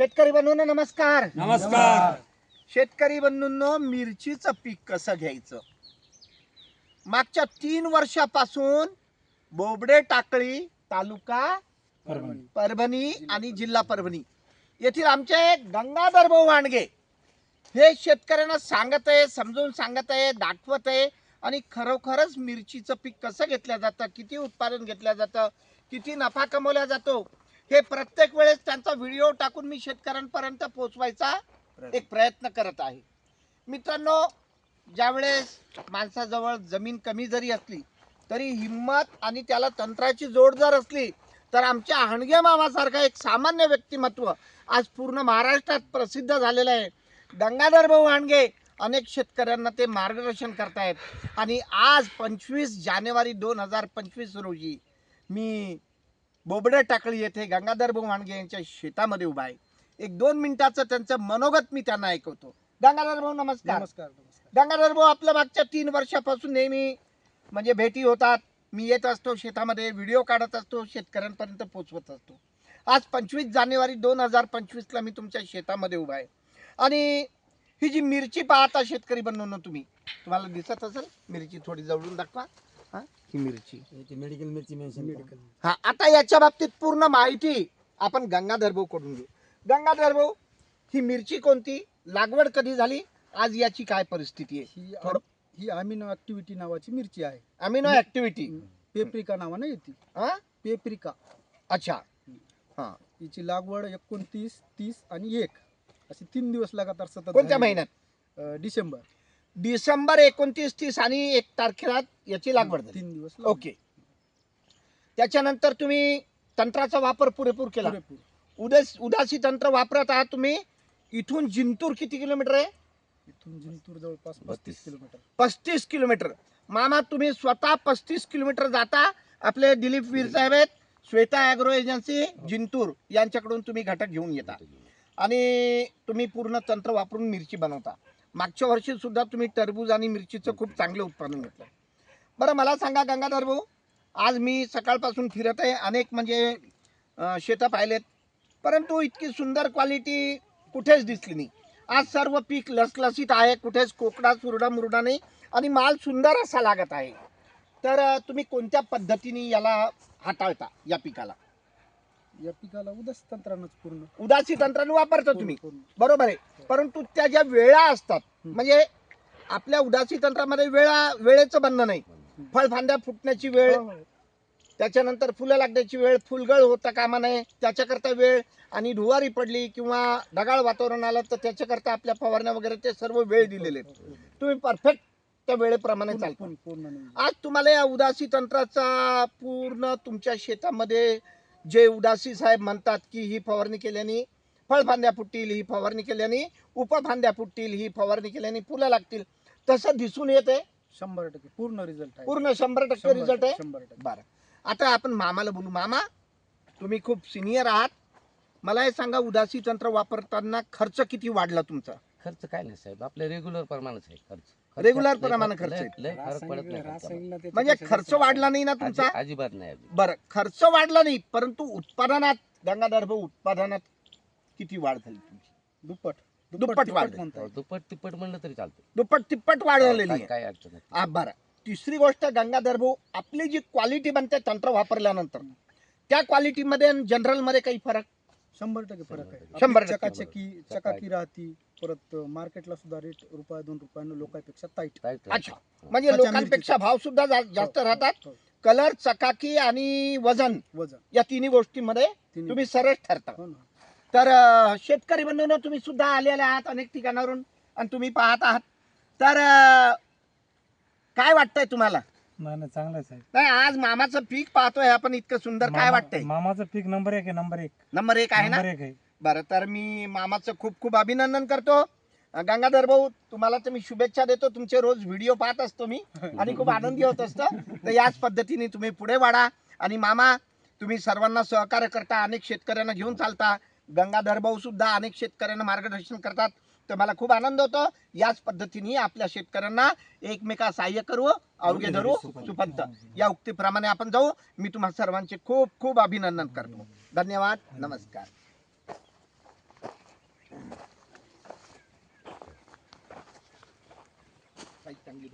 शेतकरी बंधूंनो नमस्कार. नमस्कार. शेतकरी बंधूंनो मिरचीचं पीक कसं घ्यायचं? मागच्या तीन वर्षापासून बोबडे टाकळी तालुका परभणी. परभणी आणि जिल्हा परभणी. येथील आमचे गंगाधर भाऊ वाणगे हे शेतकऱ्यांना सांगत आहे समजून सांगत आहे दाखवत आहे आणि खरोखरच मिरचीचं पीक कसं घेतलं जातं किती उत्पादन घेतलं जातं किती नफा कमवला जातो हे प्रत्येक वेळेस त्यांचा व्हिडिओ टाकून मी शेतकऱ्यांपर्यंत पोहोचवायचा एक प्रयत्न करत आहे. मित्रांनो ज्यावेळेस माणसाजवळ जमीन कमी जरी असली तरी हिंमत आणि त्याला तंत्राची जोड जर असली तर आमच्या हणगे मामासारखा एक सामान्य व्यक्तिमत्व आज पूर्ण महाराष्ट्रात प्रसिद्ध झालेलं आहे. गंगाधर भाऊ हाणगे अनेक शेतकऱ्यांना ते मार्गदर्शन करतायत. आणि आज पंचवीस जानेवारी दोन हजार पंचवीस रोजी मी बोबडे टाकळी येथे गंगाधर भाऊ यांच्या शेतामध्ये उभा आहे. एक दोन मिनिटाचं त्यांचं मनोगत मी त्यांना ऐकवतो. गंगाधर भाऊ नमस्कार. नमस्कार नमस्कार. गंगाधर भाऊ आपल्या मागच्या तीन वर्षापासून नेहमी म्हणजे भेटी होतात. मी येत असतो शेतामध्ये व्हिडिओ काढत असतो शेतकऱ्यांपर्यंत पोचवत असतो. आज पंचवीस जानेवारी दोन हजार पंचवीसला मी तुमच्या शेतामध्ये उभा आहे. आणि ही जी मिरची पाहता शेतकरी बनवून तुम्ही तुम्हाला दिसत असेल मिरची थोडी जवळून दाखवा. हा ही मिरची मेडिकल मिरची मेन्शन मेडिकल हा आता याच्या बाबतीत पूर्ण माहिती आपण गंगाधर भाऊ कडून घेऊ. गंगाधर भाऊ ही मिरची कोणती? लागवड कधी झाली? आज याची काय परिस्थिती आहे? ही थोडं- ही अमिनो ऍक्टिव्हिटी नावाची मिरची आहे. अमिनो ऍक्टिव्हिटी पेप्रिका नावाने येते. हा पेप्रिका. अच्छा. हा. हिची लागवड एकोणतीस तीस आणि एक. असे तीन दिवस लगातार सतत कोणत्या झाली. महिन्यात? अं, डिसेंबर. डिसेंबर एकोणतीस तीस आणि एक तारखेला याची लागवड झाली. तीन दिवस. ओके. त्याच्यानंतर तुम्ही तंत्राचा वापर पुरेपूर केला. पुरेपूर. उदास उदासी तंत्र वापरत आहात तुम्ही. इथून जिंतूर किती किलोमीटर आहे? इथून जिंतूर जवळपास पस्तीस किलोमीटर. पस्तीस किलोमीटर. मामा तुम्ही स्वतः पस्तीस किलोमीटर जाता. आपले दिलीप वीर साहेब आहेत. Shweta agro agency Jintur. यांच्याकडून तुम्ही घटक घेऊन येता. आणि तुम्ही पूर्ण तंत्र वापरून मिरची बनवता. मागच्या वर्षी सुद्धा तुम्ही टरबूज आणि मिरचीचं खूप चांगलं उत्पादन घेतलं. बरं मला सांगा गंगाधर भाऊ आज मी सकाळपासून फिरत आहे अनेक म्हणजे शेतं पाहिलेत परंतु इतकी सुंदर क्वालिटी कुठेच दिसली नाही. आज सर्व पीक लसलसीत आहे कुठेच कोकडा सुरडा मुरडा नाही आणि माल सुंदर असा लागत आहे. तर तुम्ही कोणत्या पद्धतीने याला हाताळता या पिकाला? या पिकाला उदास तंत्रानंच पूर्ण उदासी तंत्राने वापरता तुम्ही पूर्ण- बरोबर आहे परंतु त्या ज्या वेळा असतात हं. म्हणजे आपल्या उदासी तंत्रामध्ये वेळा वेळेचं बंधन नाही फळफांद्या फुटण्याची वेळ हो, हो. त्याच्यानंतर फुलं लागण्याची वेळ फुलगळ होता कामा नये त्याच्याकरता वेळ आणि धुवारी पडली किंवा ढगाळ वातावरण आलं तर त्याच्याकरता आपल्या फवारण्या वगैरे ते सर्व वेळ दिलेले आहेत. तुम्ही परफेक्ट त्या वेळेप्रमाणे पूर्ण- चालता पूर्ण पूर्ण नाही. आज तुम्हाला या उदासी तंत्राचा पूर्ण तुमच्या शेतामध्ये जे उदासी साहेब म्हणतात की ही फवारणी केल्याने फळफांद्या फुटतील ही फवारणी केल्याने उपफांद्या फुटतील ही फवारणी केल्याने फुलं लागतील. तसं दिसून येते शंभर टक्के. पूर्ण रिझल्ट पूर्ण शंभर टक्के रिझल्ट आहे? शंभर टक्के. बरं. आता आपण मामाला बोलू. मामा तुम्ही खूप सिनियर आहात. मला हे सांगा उदासी तंत्र वापरताना खर्च किती वाढला तुमचा? खर्च काय नाही साहेब आपल्या रेग्युलर प्रमाणच आहे खर्च लय प्रमाणे खर्च लय- लय फरक पडत नाही खर्चामध्ये. म्हणजे खर्च वाढला नाही ना तुमचा अजि- अजिबात नाही अजिबात. बरं खर्च वाढला नाही परंतु उत्पादनात गंगाधर भाऊ उत्पादनात किती वाढ झाली तुमची दुप्पट दुप्पट वाढ. म्हणता येईल. दुप्पट तिप्पट म्हणलं तरी चालतं दुप्पट तिप्पट वाढ झालेली काय आहे काय अडचण नाही. आ, बरं तिसरी गोष्ट गंगाधर भाऊ आपली जी क्वालिटी बनते तंत्र वापरल्यानंतर त्या क्वालिटीमध्ये आणि जनरलमध्ये काही फरक शंभर टक्के फरक आहे. शंभर टक्के चकाचकी चकाकी राहती परत मार्केटला सुद्धा रेट रुपया दोन रुपयानं लोकांपेक्षा तर- अच्छा. म्हणजे लोकांपेक्षा भाव सुद्धा जा- जास्त हो, राहतात. हो, कलर चकाकी आणि वजन वजन. या तिन्ही गोष्टीमध्ये तिन्ही. तुम्ही सरस ठरता. हो ना. तर अं, शेतकरी बंधूंनो तुम्ही सुद्धा आलेले आहात अनेक ठिकाणावरून आणि तुम्ही पाहत आहात. तर अं, काय वाटतंय तुम्हाला? नाही नाही आहे नाही आज मामाचं पीक पाहतोय आपण इतकं सुंदर काय मामा- वाटतंय? मामाचं पीक नंबर एक आहे नंबर एक. नंबर एक आहे ना? नंबर एक आहे. बरं तर मी मामाचं खूप खूप अभिनंदन करतो. अं, गंगाधर भाऊ तुम्हाला तर मी शुभेच्छा देतो. तुमचे रोज व्हिडिओ पाहत असतो मी आणि खूप आनंदी होत असतं. तर याच पद्धतीने तुम्ही पुढे वाढा. आणि मामा तुम्ही सर्वांना सहकार्य करता अनेक शेतकऱ्यांना घेऊन चालता. गंगाधर भाऊ सुद्धा अनेक शेतकऱ्यांना मार्गदर्शन करतात. तर मला खूप आनंद होतो. याच पद्धतीने आपल्या शेतकऱ्यांना एकमेका सहाय्य करू अवघे धरू सुपंत. या उक्तीप्रमाणे आपण जाऊ. मी तुम्हा सर्वांचे खूप खूप अभिनंदन करतो. धन्यवाद. नमस्कार. चांगली